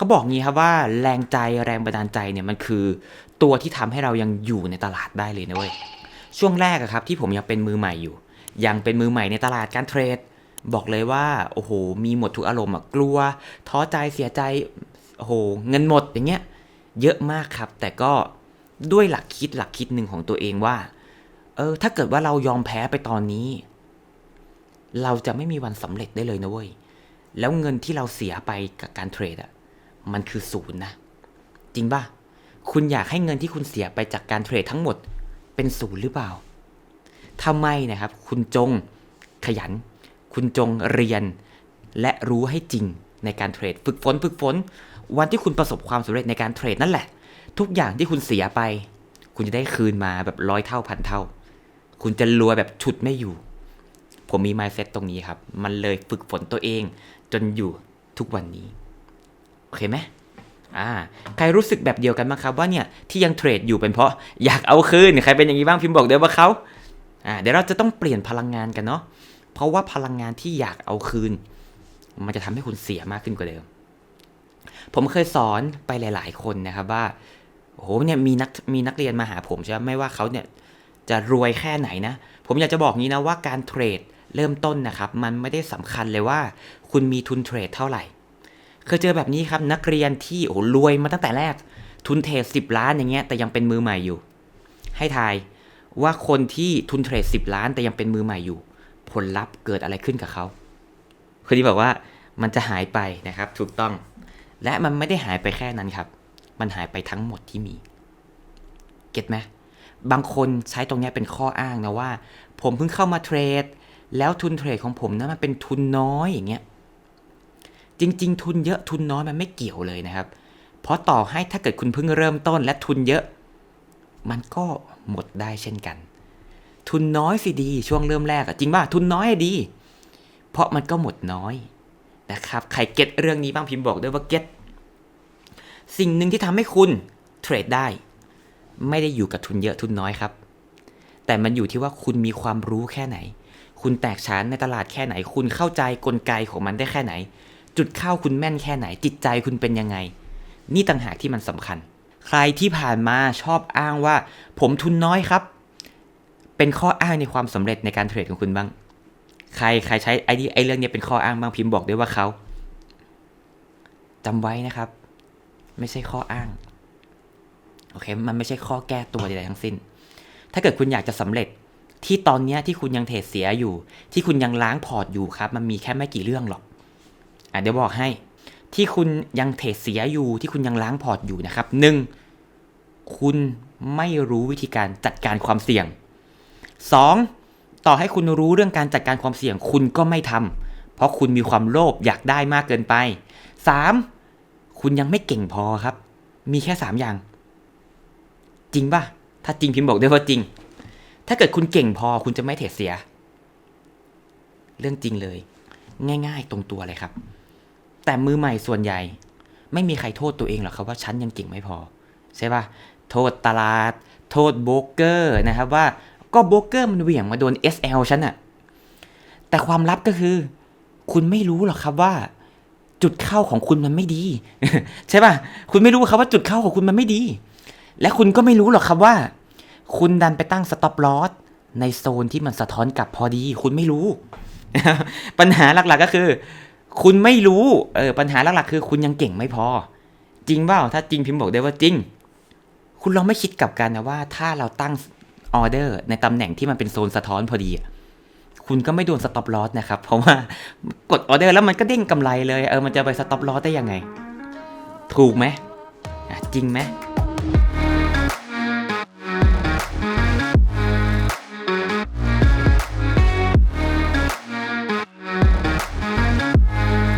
เขาบอกงี้ครับว่าแรงใจแรงบันดาลใจเนี่ยมันคือ ตัวที่ทำให้เรายังอยู่ในตลาดได้เลยนะเว้ยช่วงแรกอะครับที่ผมยังเป็นมือใหม่อยู่ ยังเป็นมือใหม่ในตลาดการเทรด บอกเลยว่าโอ้โห มีหมดทุกอารมณ์อะกลัว ท้อใจเสียใจโอ้โหเงินหมดอย่างเงี้ยเยอะมากครับ แต่ก็ด้วยหลักคิดหลักคิดหนึ่งของตัวเองว่าเออถ้าเกิดว่าเรายอมแพ้ไปตอนนี้ เราจะไม่มีวันสำเร็จได้เลยนะเว้ยแล้วเงินที่เราเสียไปกับการเทรดอะ มันคือศูนย์นะ จริงป่ะ คุณอยากให้เงินที่คุณเสียไปจากการเทรดทั้งหมดเป็นศูนย์หรือเปล่าทำไมนะครับ คุณจงขยัน คุณจงเรียน และรู้ให้จริงในการเทรด ฝึกฝน ฝึกฝน วันที่คุณประสบความสำเร็จในการเทรดนั่นแหละ ทุกอย่างที่คุณเสียไป คุณจะได้คืนมาแบบร้อยเท่าพันเท่า คุณจะรวยแบบฉุดไม่อยู่ ผมมี mindset ตรงนี้ครับ มันเลยฝึกฝนตัวเองจนอยู่ทุกวันนี้ โอเคไหมอ่าใครรู้สึกแบบเดียวกันบ้างครับว่าเนี่ยที่ยังเทรดอยู่เป็นเพราะอยากเอาคืนใครเป็นอย่างนี้บ้างพิมพ์บอกเดี๋ยวว่าเขาอ่าเดี๋ยวเราจะต้องเปลี่ยนพลังงานกันเนาะเพราะว่าพลังงานที่อยากเอาคืน มันจะทำให้คุณเสียมากขึ้นกว่าเดิม ผมเคยสอนไปหลาย ๆ คนนะครับว่าโอ้โหเนี่ยมีนักมีนักเรียนมาหาผมใช่ไหมไม่ว่าเขาเนี่ยจะรวยแค่ไหนนะ ผมอยากจะบอกงี้นะว่าการเทรดเริ่มต้นนะครับ มันไม่ได้สำคัญเลยว่า คุณมีทุนเทรดเท่าไหร่ เคยเจอแบบนี้ครับนักเรียนที่โอ้รวยมาตั้งแต่แรก ทุนเทรดสิบล้านอย่างเงี้ยแต่ยังเป็นมือใหม่อยู่ ให้ทายว่าคนที่ทุนเทรดสิบล้านแต่ยังเป็นมือใหม่อยู่ ผลลัพธ์เกิดอะไรขึ้นกับเขาคนที่บอกว่ามันจะหายไปนะครับ ถูกต้อง และมันไม่ได้หายไปแค่นั้นครับ มันหายไปทั้งหมดที่มีเก็ตไหมบางคนใช้ตรงนี้เป็นข้ออ้างนะว่า ผมเพิ่งเข้ามาเทรด แล้วทุนเทรดของผมนะมันเป็นทุนน้อยอย่างเงี้ย จริง ๆ ทุนเยอะทุนน้อยมันไม่เกี่ยวเลยนะครับ เพราะต่อให้ถ้าเกิดคุณเพิ่งเริ่มต้นและทุนเยอะ มันก็หมดได้เช่นกัน ทุนน้อยสิดีช่วงเริ่มแรกอะจริงป่ะทุนน้อยดี เพราะมันก็หมดน้อยนะครับใครเก็ตเรื่องนี้บ้างพิมพ์บอกด้วยว่าเก็ตสิ่งหนึ่งที่ทำให้คุณเทรดได้ ไม่ได้อยู่กับทุนเยอะทุนน้อยครับ แต่มันอยู่ที่ว่าคุณมีความรู้แค่ไหน คุณแตกฉานในตลาดแค่ไหน คุณเข้าใจกลไกของมันได้แค่ไหน จุดเข้าคุณแม่นแค่ไหน จิตใจคุณเป็นยังไง นี่ต่างหากที่มันสำคัญ ใครที่ผ่านมาชอบอ้างว่า ผมทุนน้อยครับ เป็นข้ออ้างในความสำเร็จในการเทรดของคุณบ้าง ใครใครใช้ไอ้นี่ไอ้เรื่องเนี้ยเป็นข้ออ้างบ้างพิมพ์บอกด้วยว่าเขาจำไว้นะครับ ไม่ใช่ข้ออ้างโอเค มันไม่ใช่ข้อแก้ตัวใดๆทั้งสิ้น ถ้าเกิดคุณอยากจะสำเร็จที่ตอนเนี้ยที่คุณยังเทรดเสียอยู่ ที่คุณยังล้างพอร์ตอยู่ครับ มันมีแค่ไม่กี่เรื่องหรอก อะเดี๋ยวบอกให้ ที่คุณยังเทรดเสียอยู่ที่คุณยังล้างพอร์ตอยู่นะครับหนึ่งคุณไม่รู้วิธีการจัดการความเสี่ยงสองต่อให้คุณรู้เรื่องการจัดการความเสี่ยง คุณก็ไม่ทำเพราะคุณมีความโลภอยากได้มากเกินไปสามคุณยังไม่เก่งพอครับ มีแค่สามอย่าง จริงป่ะ ถ้าจริงพิมพ์บอกด้วยว่าจริง ถ้าเกิดคุณเก่งพอคุณจะไม่เทรดเสีย เรื่องจริงเลย ง่าย ๆ ตรงตัวเลยครับ แต่มือใหม่ส่วนใหญ่ ไม่มีใครโทษตัวเองหรอกครับว่าฉันยังเก่งไม่พอ ใช่ปะโทษตลาด โทษโบรกเกอร์นะครับว่าก็โบรกเกอร์มันเหวี่ยงมาโดน SL ฉันอะแต่ความลับก็คือ คุณไม่รู้หรอกครับว่า จุดเข้าของคุณมันไม่ดี ใช่ปะคุณไม่รู้ครับว่าจุดเข้าของคุณมันไม่ดี และคุณก็ไม่รู้หรอกครับว่า คุณดันไปตั้งสต็อปลอสในโซนที่มันสะท้อนกลับพอดี คุณไม่รู้ ปัญหาหลักๆก็คือ คุณไม่รู้เออปัญหาหลักๆคือคุณยังเก่งไม่พอ จริงเปล่าถ้าจริงพิมพ์บอกได้ว่าจริง คุณลองไม่คิดกับกันนะว่า ถ้าเราตั้งออเดอร์ ในตำแหน่งที่มันเป็นโซนสะท้อนพอดีคุณก็ไม่โดนสต็อปลอสนะครับ เพราะว่ากดออเดอร์แล้วมันก็เด้งกำไรเลย เออมันจะไปสต็อปลอสได้ยังไง ถูกไหมจริงไหม